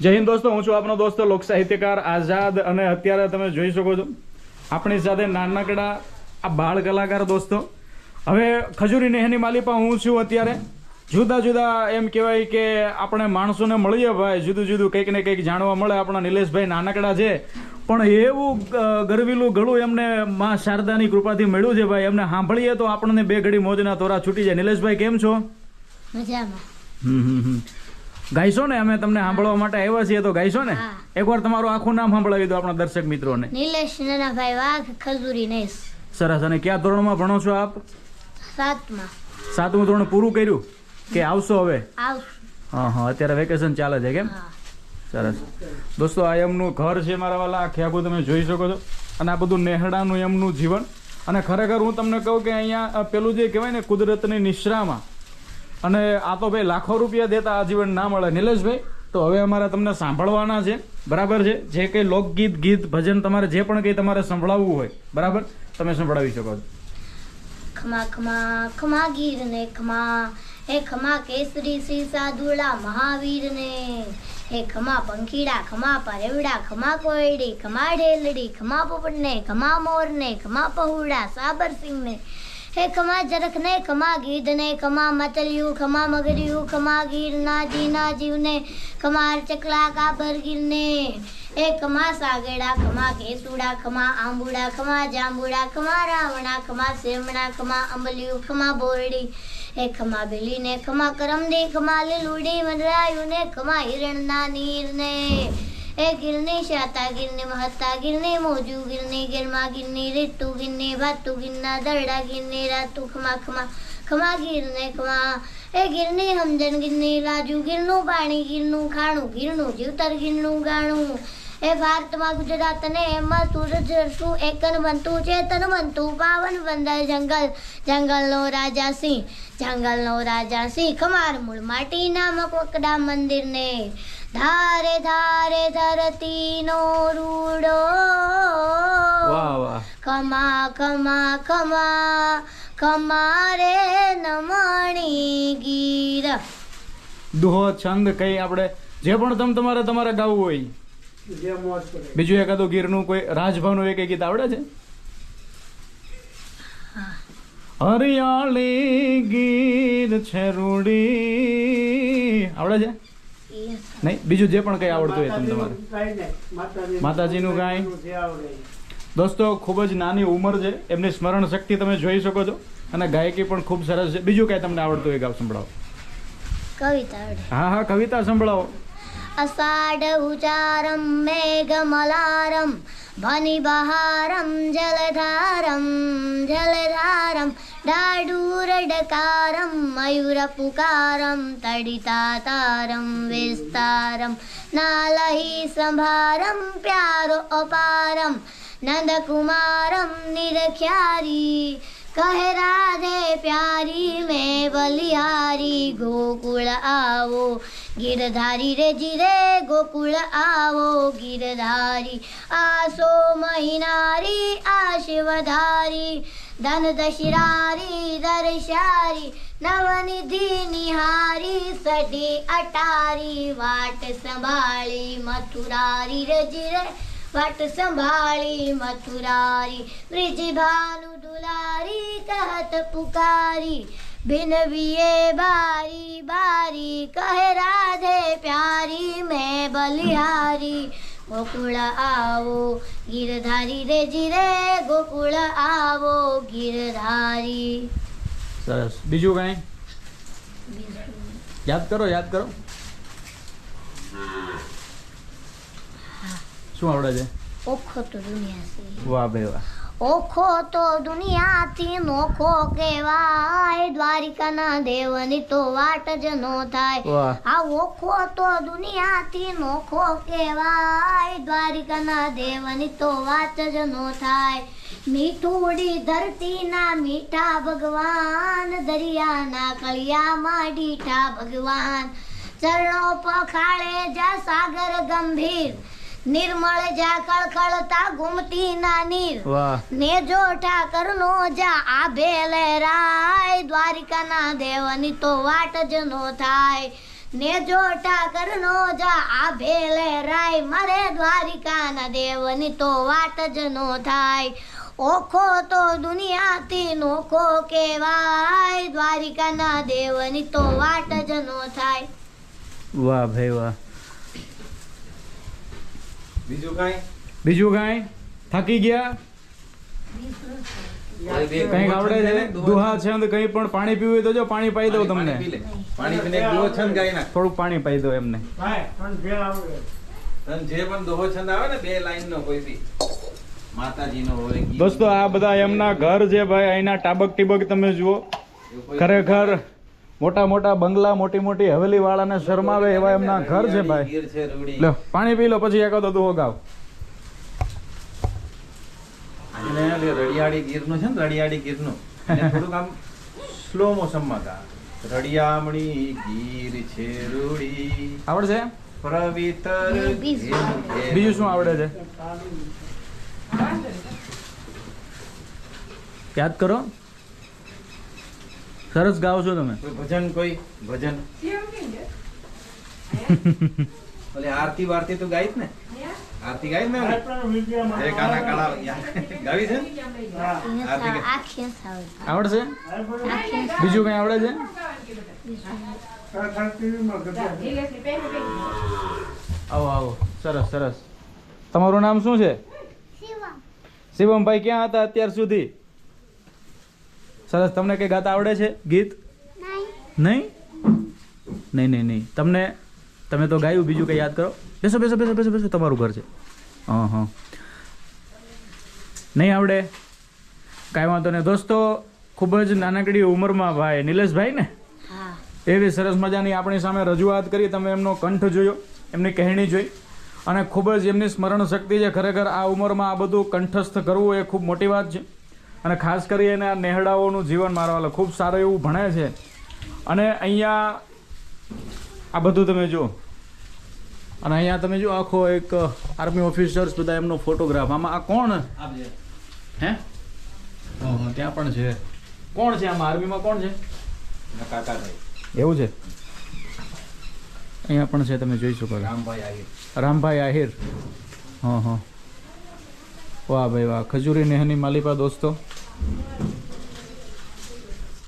જય હિન્દ દોસ્તો હું છું આપનો દોસ્તો લોક સાહિત્યકાર આઝાદ અને અત્યારે તમે જોઈ શકો છો આપણી સાથે નાનકડા આ બાળ કલાકાર દોસ્તો. હવે ખજૂરી નેહની માલિપા હું છું અત્યારે. જુદા જુદા એમ કહેવાય કે આપણે માણસોને મળીએ ભાઈ જુદું જુદું કંઈક ને કંઈક જાણવા મળે. આપણા નિલેશભાઈ નાનકડા છે. પણ એવું ગરવીલું ગળું એમને મા શારદાની કૃપાથી મળ્યું છે ભાઈ. એમને સાંભળીએ તો આપણને બે ઘડી મોજના તોરા છૂટી જાય. નિલેશભાઈ કેમ છો? મજામાં. ગાઈશો ને અમે તમને સાંભળવા માટે આવ્યા છીએ તો ગાઈશો ને. એકવાર તમારું આખું નામ સાંભળાવી દો આપણા દર્શક મિત્રોને. નિલેશ નાનાભાઈ વાઘ ખજૂરી નેસ. સરસ અને કયા ધોરણમાં ભણો છો આપ? સાતમાં. સાતમું ધોરણ પૂરું કર્યું કે આવશો હવે? હા હા અત્યારે વેકેશન ચાલે છે કેમ? સરસ. દોસ્તો આ એમનું ઘર છે મારા વાલા આખે આખું તમે જોઈ શકો છો. અને આ બધું નેહડાનું એમનું જીવન. અને ખરેખર હું તમને કહું કે અહીંયા પેલું જે કહેવાય ને કુદરતની નિશ્રામાં અને આ તો ભાઈ લાખો રૂપિયા દેતા આજીવન ના મળે. નિલેશભાઈ, તો હવે અમારે તમને સાંભળવાના છે. બરાબર છે? જે કંઈ લોકગીત, ગીત, ભજન તમારે જે પણ કંઈ તમારે સંભળાવવું હોય, બરાબર? તમે સંભળાવી શકો છો. ખમા ખમા ખમા ગીર ને ખમા. હે ખમા કેસરી શ્રી સાધુડા મહાવીર ને હે ખમા પંખીડા, ખમા પરેવડા, ખમા કોયડી, ખમા ઢેલડી, ખમા પોપટ ને ખમા મોર ને ખમા પહુડા, સાબર સિંહ ને હે ખમા જરખ ને ખમા ગીધ ને ખમા મચલિયું ખમા મગરિયું ખમા ગીર ના જીના જીવ ને ખમા ચકલા કાબર ગીર ને એ ખમા સાગડા ખમા કેસુડા ખમા આંબુડા ખમા જાંબુડા ખમા રાવણા ખમા સેમણા ખમા અંબલિયું ખમા બોરડી. એ ખમા બેલી ને ખમા કરમડી ખમા લીલુડી મદરાયું ને ખમા હિરણના નીર એ ગિરની શાતા ગિરની મહતા ગિરની મોજુ, ગિરની ગિરમા, ગિરની રીતુ ગિરની ભાતુ, ગિરના દરડા, ગિરની રાતુ, ખમા ખમા ખમા, ગીરને ખમા. એ ગીરની હમજન, ગીરની રાજુ ગીરનું પાણી, ગીરનું ખાણું, ગીરનું જીવતર, ગીરનું ગાણું. એ ભારતમાં ગુજરાત ને એમાં સૂરજ શું એકન બનતું, ચેતન બનતું, પાવન બંદર જંગલ, જંગલનો રાજા સિંહ, જંગલનો રાજા સિંહ. ખમાર મૂળ માટીના મકવકડા મંદિરને ધારે ધારે ધરતીનો રૂડો. કમા કમા ખમા ખમા ખમા ખમા રે નમણી ગીર. દોહો છંદ કઈ આપણે જે પણ તમ તમારે તમારે ગાવું હોય. બીજું એકાદું ગીરનું કોઈ રાજભાવનું એક ગીત આવડે છે? હરિયાળી ગીર છે રૂડી. આવડે છે? નહીં બીજું જે પણ કંઈ આવડતું હોય તમને તમારે માતાજીનું ગાય દોસ્તો ખૂબ જ નાની ઉંમર છે એમની સ્મરણ શક્તિ તમે જોઈ શકો છો અને ગાયકી પણ ખૂબ સરસ છે. બીજું કંઈ તમને આવડતું હોય ગાવ સંભળાવો. કવિતા હા હા કવિતા સંભળાવો. અષાઢ ઉચારમ મેઘમલારમ ભની બહારમ જલધારમ જલધારમ. ડાડુરડકારમ મયુરપુકારમ તડિતાતારમ વિસ્તારમ નાલહી સંભારમ પ્યારો અપારમ નંદકુમારમ નિરખ્યારી કહે રાધે પ્યારી મેં બલિહારી ગોકુળ આવો ગિરધારી રે જીરે ગોકુળ આવો ગિરધારી આસો મહિનારી આ धन धनदशिरारी दर्शारी नवनिधी निहारी सडी अटारी वाट संभाळी मथुरारी रजिर वाट संभाळी मथुरारी ब्रिज भानु दुलारी कहत पुकारी भिनविये बारी बारी कहे राधे प्यारी मैं बलिहारी। ગોકુળ આવો ગિરધારી રે જીરે ગોકુળ આવો ગિરધારી. સરસ. બીજું કાંઈ? યાદ કરો યાદ કરો. શું આવડે છે? ઓખો તો દુનિયા છે. વાહ ભાઈ વાહ. ઓખો તો દુનિયાથી નોખો કેવાય દ્વારિકાના દેવની તો વાટ જ નો થાય. આ ઓખો તો દુનિયાથી નોખો કેવાય દ્વારિકાના દેવની તો વાત જ નો થાય. મીઠુડી ધરતીના મીઠા ભગવાન દરિયાના કળિયામાં ડીઠા ભગવાન. ચરણો પખાળે જા સાગર ગંભીર. નિર્મળ જા કળકળતા ગુમતી ના નીર ને જો ઠાકર નો જા આભે લહેરાય દ્વારિકાના દેવની તો વાટ જ નો થાય. ને જો ઠાકર નો જા આ ભેલે રાય મારે દ્વારિકાના દેવની તો વાટ જ નો થાય. ઓખો તો દુનિયાથી નોખો કેવાય દ્વારિકાના દેવની તો વાટ જ નો થાય. વાહ ભાઈ વાહ. બીજું કાંઈ? બીજું કાંઈ? થાકી ગયા? કંઈક આવડે છે? દુહા છંદ. કંઈ પણ પાણી પીવું હોય તો જો પાણી પાઈ દઉં તમને. પાણી પાણી પીને છંદ પાઈ દો એમને. તને જે પણ દોહો છંદ આવે ને બે લાઈન નો કોઈ બી. માતાજીનો હોય દોસ્તો આ બધા એમના ઘર છે ભાઈ. અહીંના ટાબક ટીબક તમે જુઓ. ખરેખર મોટા મોટા બંગલા મોટી મોટી હવેલી વાળાને શરમાવે એવા એમના ઘર છે ભાઈ. લો પાણી પી લો પછી એકાદો દુહો ગાવ અને ઓલી રડિયાળી ગીરનું છે ને રડિયાળી ગીરનું. એને થોડુંક આમ સ્લો મોશનમાં ગા. રડિયામણી ગીર છે રૂડી. આવડશે? પવિત્ર બીજું. બીજું શું આવડે છે? યાદ કરો સરસ ગાઓ છો તમે. ભજન કોઈ? ભજન. ઓલી આરતી વારતી તો ગાઈશ ને? આરતી ગાઈશ ને? કાના કાળા ગાવી છે આરતી આવડશે? બીજું કઈ આવડે છે? આવો આવો. સરસ સરસ. તમારું નામ શું છે? શિવમભાઈ ક્યાં હતા અત્યાર સુધી? સરસ. તમને કઈ ગાતા આવડે છે? ગીત? નહીં. નહીં? નહીં નહીં તમને તમે તો ગાયું બીજું કંઈ યાદ કરો? બેસો બેસો બેસો બેસો બેસો. તમારું ઘર છે. હા હા નહીં આવડે? કાંઈ વાંધો નહીં. દોસ્તો ખૂબ જ નાનકડી ઉંમરમાં ભાઈ નિલેશભાઈ ને? એવી સરસ મજાની આપણી સામે રજૂઆત કરી. તમે એમનો કંઠ જોયો એમની કહેણી જોઈ. અને ખૂબ જ એમની સ્મરણ શક્તિ છે ખરેખર આ ઉંમરમાં આ બધું કંઠસ્થ કરવું એ ખૂબ મોટી વાત છે. અને ખાસ કરીને આ નેહડાઓનું જીવન મારવાલા ખૂબ સારું એવું ભણે છે. અને અહીંયા આ બધું તમે જુઓ. અને અહીંયા તમે જો આખો એક આર્મી ઓફિસર્સ બધા એમનો ફોટોગ્રાફ આમાં આ કોણ. હે? ત્યાં પણ છે. કોણ છે આમાં? આર્મીમાં કોણ છે? કાકાભાઈ એવું છે? અહીંયા પણ છે તમે જોઈ શકો રામભાઈ આહિર. રામભાઈ આહિર. હા હા. વાહ ભાઈ વાહ. ખજૂરી નેહની માલિપા દોસ્તો.